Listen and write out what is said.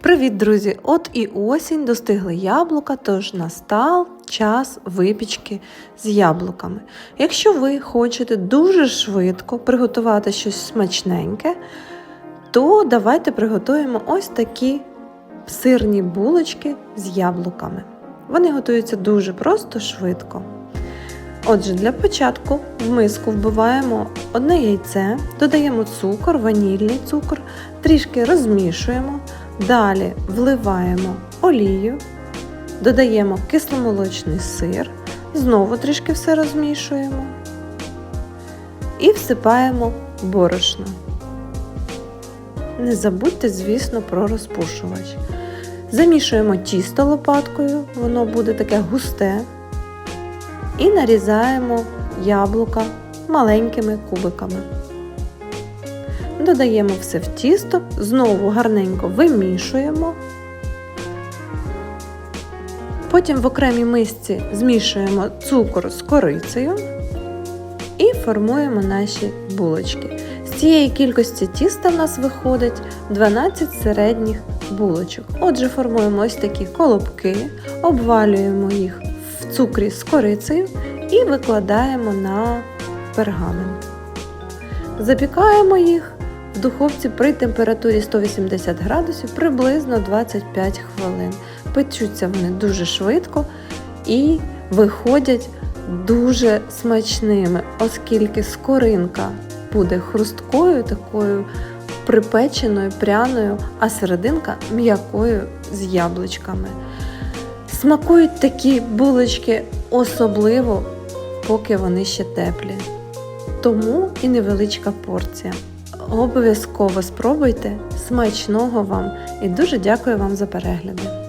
Привіт, друзі! От і осінь достигли яблука, тож настав час випічки з яблуками. Якщо ви хочете дуже швидко приготувати щось смачненьке, то давайте приготуємо ось такі сирні булочки з яблуками. Вони готуються дуже просто швидко. Отже, для початку в миску вбиваємо одне яйце, додаємо цукор, ванільний цукор, трішки розмішуємо. Далі вливаємо олію, додаємо кисломолочний сир, знову трішки все розмішуємо і всипаємо борошно. Не забудьте, звісно, про розпушувач. Замішуємо тісто лопаткою, воно буде таке густе. І нарізаємо яблука маленькими кубиками. Додаємо все в тісто, знову гарненько вимішуємо. Потім в окремій мисці змішуємо цукор з корицею і формуємо наші булочки. З цієї кількості тіста в нас виходить 12 середніх булочок. Отже, формуємо ось такі колобки, обвалюємо їх в цукрі з корицею і викладаємо на пергамент. Запікаємо їх в духовці при температурі 180 градусів приблизно 25 хвилин. Печуться вони дуже швидко і виходять дуже смачними, оскільки скоринка буде хрусткою, такою припеченою, пряною, а серединка м'якою з яблучками. Смакують такі булочки особливо, поки вони ще теплі. Тому і невеличка порція. Обов'язково спробуйте смачного вам і дуже дякую вам за перегляди.